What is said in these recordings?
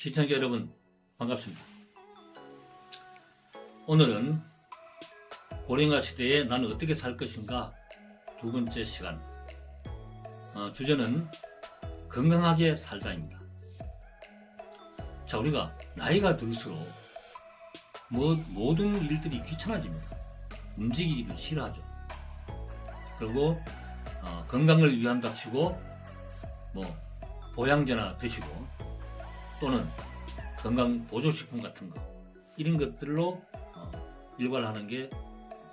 시청자 여러분 반갑습니다. 오늘은 고령화 시대에 나는 어떻게 살 것인가 두 번째 시간 어, 주제는 건강하게 살자입니다. 자 우리가 나이가 들수록 뭐, 모든 일들이 귀찮아집니다. 움직이기를 싫어하죠. 그리고 어, 건강을 위한답시고 뭐 보양제나 드시고 또는 건강 보조식품 같은 거 이런 것들로 어, 일관하는 게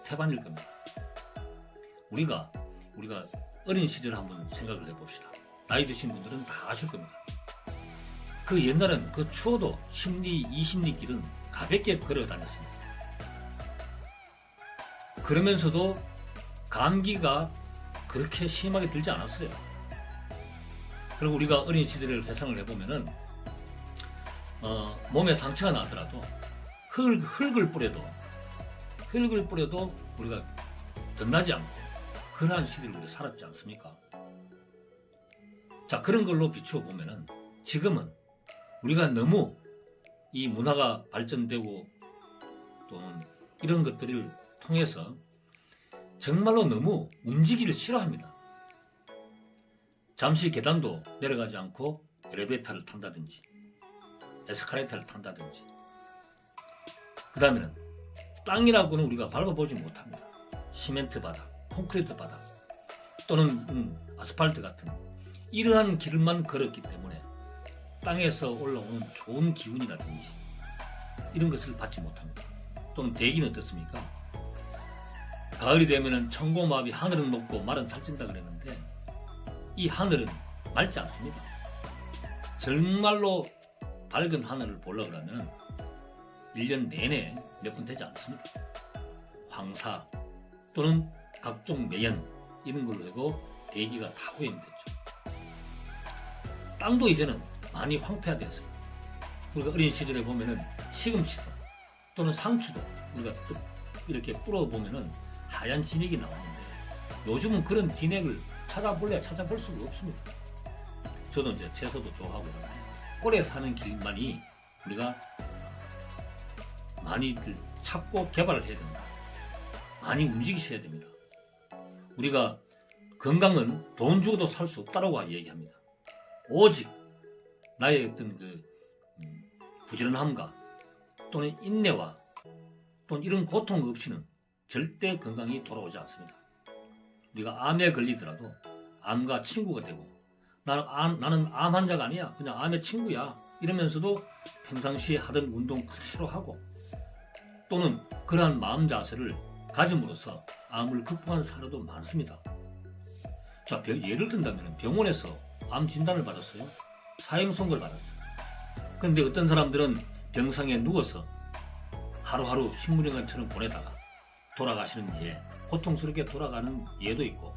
태반일 겁니다. 우리가 우리가 어린 시절 한번 생각을 해봅시다. 나이 드신 분들은 다 아실 겁니다. 그 옛날엔 그 추워도 10리, 20리 길은 가볍게 걸어 다녔습니다. 그러면서도 감기가 그렇게 심하게 들지 않았어요. 그리고 우리가 어린 시절을 회상을 해보면은 어, 몸에 상처가 나더라도 흙, 흙을 뿌려도 흙을 뿌려도 우리가 덧나지 않고 그러한 시대를 우리 살았지 않습니까? 자 그런 걸로 비추어 보면은 지금은 우리가 너무 이 문화가 발전되고 또 이런 것들을 통해서 정말로 너무 움직이기를 싫어합니다. 잠시 계단도 내려가지 않고 엘리베이터를 탄다든지 에스카레이터를 탄다든지 그 다음에는 땅이라고는 우리가 밟아보지 못합니다. 시멘트 바닥, 콘크리트 바닥 또는 음, 아스팔트 같은 이러한 길만 걸었기 때문에 땅에서 올라오는 좋은 기운이라든지 이런 것을 받지 못합니다. 또는 대기는 어떻습니까? 가을이 되면은 청고마비 하늘은 높고 말은 살찐다 그랬는데 이 하늘은 맑지 않습니다. 정말로 밝은 하늘을 보려 그러면 1년 내내 몇 번 되지 않습니다. 황사 또는 각종 매연 이런 걸로 해고 대기가 다 오염됐죠. 땅도 이제는 많이 황폐화되었습니다. 우리가 어린 시절에 보면은 시금치도 또는 상추도 우리가 또 이렇게 뿌려보면은 하얀 진액이 나왔는데 요즘은 그런 진액을 찾아볼래야 찾아볼 수가 없습니다. 저도 이제 채소도 좋아하고 꼴에 사는 길만이 우리가 많이들 찾고 개발을 해야 된다. 많이 움직이셔야 됩니다. 우리가 건강은 돈 주고도 살 수 없다라고 얘기합니다. 오직 나의 어떤 그 음, 부지런함과 또는 인내와 또는 이런 고통 없이는 절대 건강이 돌아오지 않습니다. 우리가 암에 걸리더라도 암과 친구가 되고 나는 암, 나는 암 환자가 아니야. 그냥 암의 친구야. 이러면서도 평상시에 하던 운동 그대로 하고 또는 그러한 마음 자세를 가짐으로써 암을 극복한 사례도 많습니다. 자, 병- 예를 든다면 병원에서 암 진단을 받았어요. 사형 선고를 받았어요. 근데 어떤 사람들은 병상에 누워서 하루하루 식물인간처럼 보내다가 돌아가시는 예, 고통스럽게 돌아가는 예도 있고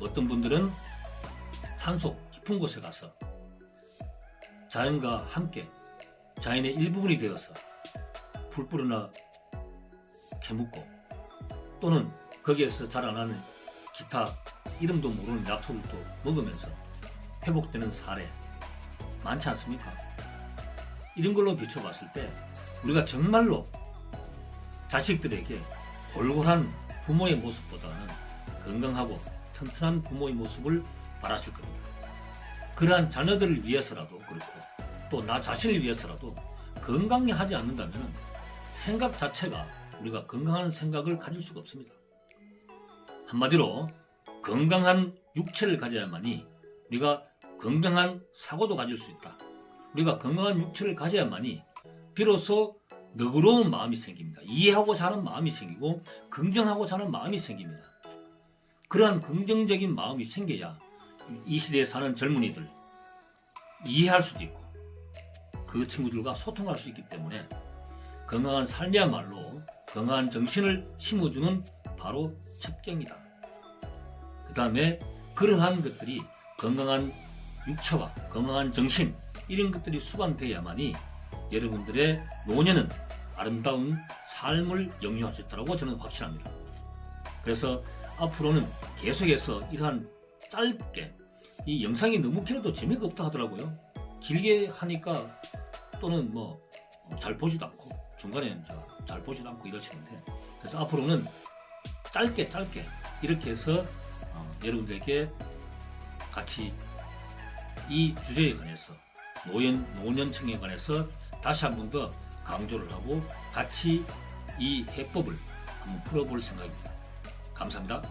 어떤 분들은 산속 깊은 곳에 가서 자연과 함께 자연의 일부분이 되어서 풀뿌리나 캐묻고 또는 거기에서 자라나는 기타 이름도 모르는 약초를 또 먹으면서 회복되는 사례 많지 않습니까? 이런 걸로 비춰봤을 때 우리가 정말로 자식들에게 골골한 부모의 모습보다는 건강하고 튼튼한 부모의 모습을 바라실 겁니다. 그러한 자녀들을 위해서라도 그렇고 또 나 자신을 위해서라도 건강히 하지 않는다면 생각 자체가 우리가 건강한 생각을 가질 수가 없습니다. 한마디로 건강한 육체를 가져야만이 우리가 건강한 사고도 가질 수 있다. 우리가 건강한 육체를 가져야만이 비로소 너그러운 마음이 생깁니다. 이해하고자 하는 마음이 생기고 긍정하고자 하는 마음이 생깁니다. 그러한 긍정적인 마음이 생겨야 이 시대에 사는 젊은이들 이해할 수도 있고 그 친구들과 소통할 수 있기 때문에 건강한 삶이야말로 건강한 정신을 심어주는 바로 첩경이다. 그 다음에 그러한 것들이 건강한 육체와 건강한 정신 이런 것들이 수반되어야만이 여러분들의 노년은 아름다운 삶을 영위할 수 있다고 저는 확신합니다. 그래서 앞으로는 계속해서 이러한 짧게 이 영상이 너무 길어도 재미가 없다 하더라고요. 길게 하니까 또는 뭐 잘 보지도 않고 중간에 저잘 보지도 않고 이러시는데 그래서 앞으로는 짧게 짧게 이렇게 해서 어, 여러분들에게 같이 이 주제에 관해서 노년 노년층에 관해서 다시 한 번 더 강조를 하고 같이 이 해법을 한번 풀어볼 생각입니다. 감사합니다.